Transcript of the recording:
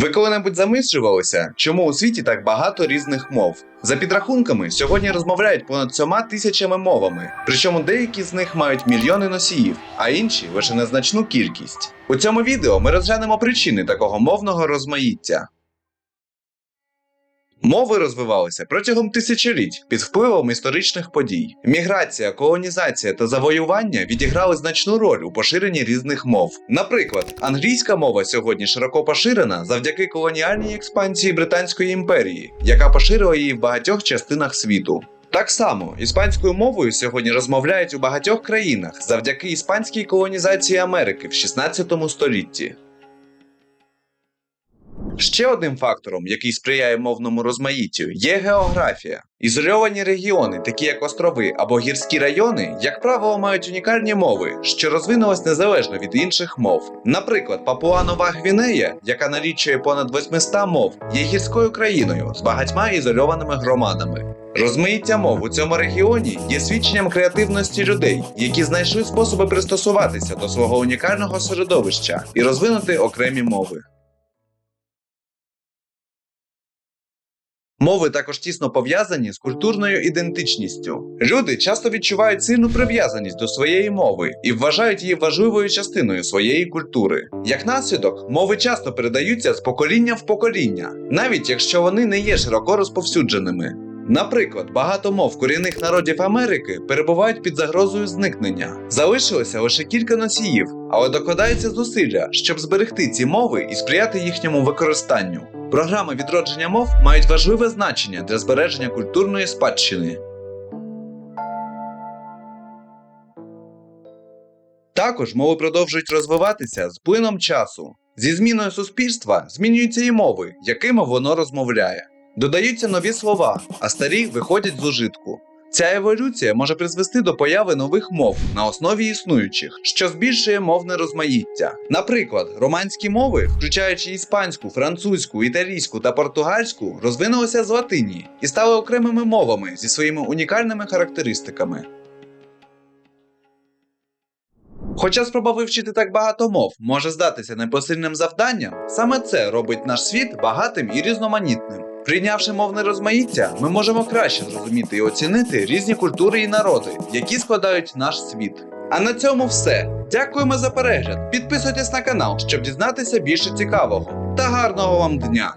Ви коли-небудь замислювалися, чому у світі так багато різних мов? За підрахунками, сьогодні розмовляють понад сьома тисячами мовами, причому деякі з них мають мільйони носіїв, а інші лише незначну кількість. У цьому відео ми розглянемо причини такого мовного розмаїття. Мови розвивалися протягом тисячоліть під впливом історичних подій. Міграція, колонізація та завоювання відіграли значну роль у поширенні різних мов. Наприклад, англійська мова сьогодні широко поширена завдяки колоніальній експансії Британської імперії, яка поширила її в багатьох частинах світу. Так само іспанською мовою сьогодні розмовляють у багатьох країнах завдяки іспанській колонізації Америки в 16 столітті. Ще одним фактором, який сприяє мовному розмаїттю, є географія. Ізольовані регіони, такі як острови або гірські райони, як правило, мають унікальні мови, що розвинулись незалежно від інших мов. Наприклад, Папуа-Нова Гвінея, яка налічує понад 800 мов, є гірською країною з багатьма ізольованими громадами. Розмаїття мов у цьому регіоні є свідченням креативності людей, які знайшли способи пристосуватися до свого унікального середовища і розвинути окремі мови. Мови також тісно пов'язані з культурною ідентичністю. Люди часто відчувають сильну прив'язаність до своєї мови і вважають її важливою частиною своєї культури. Як наслідок, мови часто передаються з покоління в покоління, навіть якщо вони не є широко розповсюдженими. Наприклад, багато мов корінних народів Америки перебувають під загрозою зникнення. Залишилося лише кілька носіїв, але докладаються зусилля, щоб зберегти ці мови і сприяти їхньому використанню. Програми відродження мов мають важливе значення для збереження культурної спадщини. Також мови продовжують розвиватися з плином часу. Зі зміною суспільства змінюються і мови, якими воно розмовляє. Додаються нові слова, а старі виходять з ужитку. Ця еволюція може призвести до появи нових мов на основі існуючих, що збільшує мовне розмаїття. Наприклад, романські мови, включаючи іспанську, французьку, італійську та португальську, розвинулися з латині і стали окремими мовами зі своїми унікальними характеристиками. Хоча спроба вивчити так багато мов може здатися непосильним завданням, саме це робить наш світ багатим і різноманітним. Прийнявши мовне розмаїття, ми можемо краще зрозуміти і оцінити різні культури і народи, які складають наш світ. А на цьому все. Дякуємо за перегляд. Підписуйтесь на канал, щоб дізнатися більше цікавого. Та гарного вам дня!